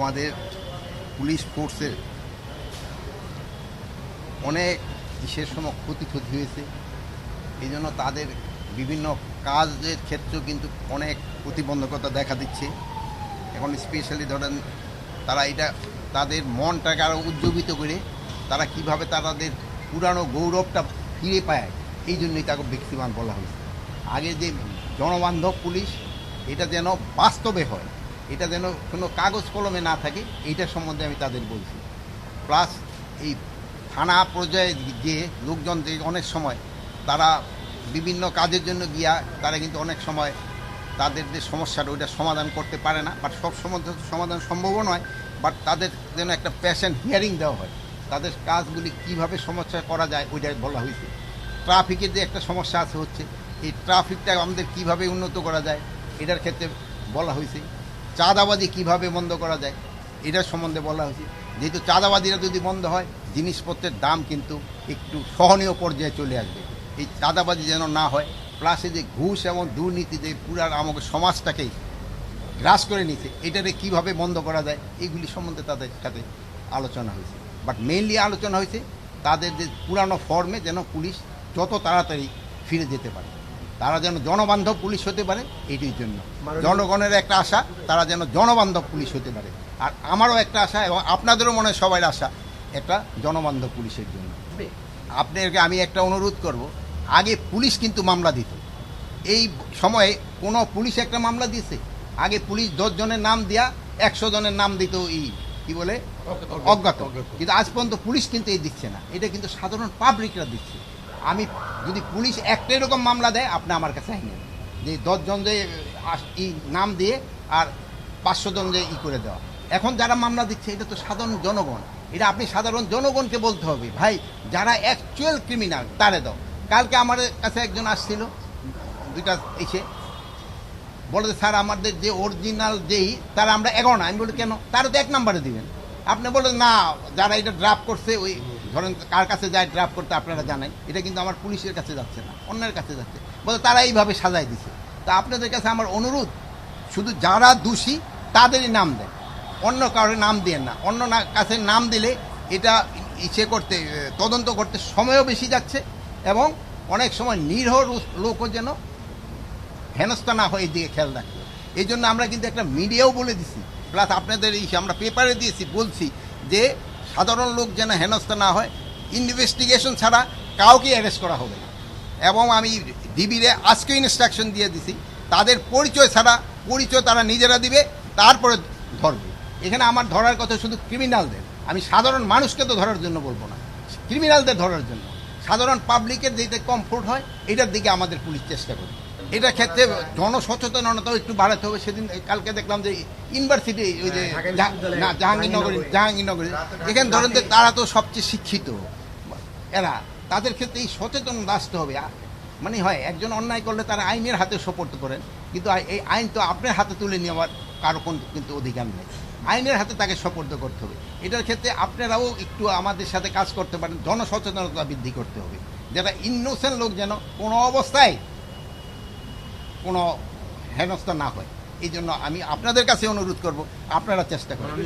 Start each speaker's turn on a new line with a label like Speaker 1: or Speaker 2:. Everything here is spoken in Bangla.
Speaker 1: আমাদের পুলিশ ফোর্সের অনেক কিসের সময় ক্ষতি ক্ষতি হয়েছে। এই জন্য তাদের বিভিন্ন কাজের ক্ষেত্রেও কিন্তু অনেক প্রতিবন্ধকতা দেখা দিচ্ছে। এখন স্পেশালি ধরেন তারা এটা তাদের মনটাকে আরও উজ্জীবিত করে তারা কীভাবে তাদের পুরানো গৌরবটা ফিরে পায়, এই জন্যই তাকে ব্যক্তিমান বলা হয়েছে। আগে যে জনবান্ধব পুলিশ, এটা যেন বাস্তবে হয়। এটা যেন কোনো কাগজ কলমে না থাকে, এইটা সম্বন্ধে আমি তাদের বলছি। প্লাস এই থানা পর্যায়ে যে লোকজন যে অনেক সময় তারা বিভিন্ন কাজের জন্য গিয়া তারা কিন্তু অনেক সময় তাদের যে সমস্যাটা, ওইটা সমাধান করতে পারে না। বাট সব সমস্যা সমাধান সম্ভবও নয়, বাট তাদের যেন একটা প্যাশন হিয়ারিং দেওয়া হয়। তাদের কাজগুলি কীভাবে সমস্যা করা যায়, ওইটাই বলা হয়েছে। ট্রাফিকের যে একটা সমস্যা আছে হচ্ছে, এই ট্রাফিকটা আমাদের কীভাবে উন্নত করা যায়, এটার ক্ষেত্রে বলা হয়েছে। চাঁদাবাজি কীভাবে বন্ধ করা যায় এটার সম্বন্ধে বলা হয়েছে। যেহেতু চাঁদাবাজিরা যদি বন্ধ হয়, জিনিসপত্রের দাম কিন্তু একটু সহনীয় পর্যায়ে চলে আসবে। এই চাঁদাবাজি যেন না হয় প্লাসে যে ঘুষ এবং দুর্নীতি যে পুরার আমাকে সমাজটাকেই গ্রাস করে নিছে এটারে কীভাবে বন্ধ করা যায় এইগুলি সম্বন্ধে তাদের সাথে আলোচনা হয়েছে। বাট মেইনলি আলোচনা হয়েছে, তাদের যে পুরানো ফর্মে যেন পুলিশ যত তাড়াতাড়ি ফিরে যেতে পারে। তারা যেন জনবান্ধব পুলিশ হতে পারে এইটির জন্য। জনগণের একটা আশা তারা যেন জনবান্ধব পুলিশ হতে পারে। আর আমারও একটা আশা এবং আপনাদেরও মনে হয় সবার আশা একটা জনবান্ধব পুলিশের জন্য। আপনাদেরকে আমি একটা অনুরোধ করব আগে পুলিশ কিন্তু মামলা দিত। এই সময়ে কোনো পুলিশ একটা মামলা দিয়েছে আগে পুলিশ দশ জনের নাম দিয়া একশো জনের নাম দিত এই কি বলে? অজ্ঞাত কিন্তু আজ পর্যন্ত পুলিশ কিন্তু এই দিচ্ছে না। এটা কিন্তু সাধারণ পাবলিকরা দিচ্ছে। আমি যদি পুলিশ একটা এরকম মামলা দেয় আপনি আমার কাছে আইনেন যে দশজন যে নাম দিয়ে আর পাঁচশো জন যে ই করে দেওয়া। এখন যারা মামলা দিচ্ছে এটা তো সাধারণ জনগণ। এটা আপনি সাধারণ জনগণকে বলতে হবে ভাই যারা অ্যাকচুয়াল ক্রিমিনাল তারে দাও। কালকে আমার কাছে একজন আসছিল দুইটা এসে বলে যে, স্যার আমাদের যে অরিজিনাল যেই তারা আমরা এগারো না। আমি বলি কেন? তারা তো এক নাম্বারে দিবেন। আপনি বলেন না যারা এটা ড্রাফট করছে ওই ধরেন কার কাছে যায় ড্রাফট করতে আপনারা জানাই এটা কিন্তু আমার পুলিশের কাছে যাচ্ছে না, অন্যের কাছে যাচ্ছে। বলে তারা এইভাবে সাজাই দিছে। তা আপনাদের কাছে আমার অনুরোধ, শুধু যারা দোষী তাদেরই নাম দেন। অন্য কারোর নাম দিয়েন না। অন্য কাছে নাম দিলে এটা ইচ্ছে করতে তদন্ত করতে সময়ও বেশি যাচ্ছে এবং অনেক সময় নিরহ লোকও যেন হেনস্থা না হয়ে দিকে খেয়াল রাখবে এই জন্য আমরা কিন্তু একটা মিডিয়াও বলে দিছি। প্লাস আপনাদের এই আমরা পেপারে দিয়েছি, বলছি যে সাধারণ লোক যেন হেনস্থা না হয় ইনভেস্টিগেশন ছাড়া কাউকে অ্যারেস্ট করা হবে না। এবং আমি ডিবিরে আজকে ইনস্ট্রাকশন দিয়ে দিছি, তাদের পরিচয় ছাড়া পরিচয় তারা নিজেরা দিবে, তারপরে ধরবে। এখানে আমার ধরার কথা শুধু ক্রিমিনালদের আমি সাধারণ মানুষকে তো ধরার জন্য বলব না ক্রিমিনালদের ধরার জন্য। সাধারণ পাবলিকের যেতে কমফোর্ট হয়, এটার দিকে আমাদের পুলিশ চেষ্টা করে। এটার ক্ষেত্রে জনসচেতনতাও একটু বাড়াতে হবে। সেদিন কালকে দেখলাম যে ইউনিভার্সিটি ওই যে
Speaker 2: ঢাকা
Speaker 1: না জাহাঙ্গীরনগরী জাহাঙ্গীরনগরী। এখানে ধরেন যে তারা তো সবচেয়ে শিক্ষিত। এরা তাদের ক্ষেত্রে এই সচেতন আসতে হবে। মানে হয় একজন অন্যায় করলে তারা আইনের হাতে সোপর্দ করেন। কিন্তু এই আইন তো আপনার হাতে তুলে নেওয়ার কারও কোন কিন্তু অধিকার নেই। আইনের হাতে তাকে সোপর্দ করতে হবে। এটার ক্ষেত্রে আপনারাও একটু আমাদের সাথে কাজ করতে পারেন। জনসচেতনতা বৃদ্ধি করতে হবে। যারা ইনোসেন্ট লোক যেন কোনো অবস্থায় কোনো হেনস্থা না হয়। এই জন্য আমি আপনাদের কাছে অনুরোধ করব আপনারা চেষ্টা করুন।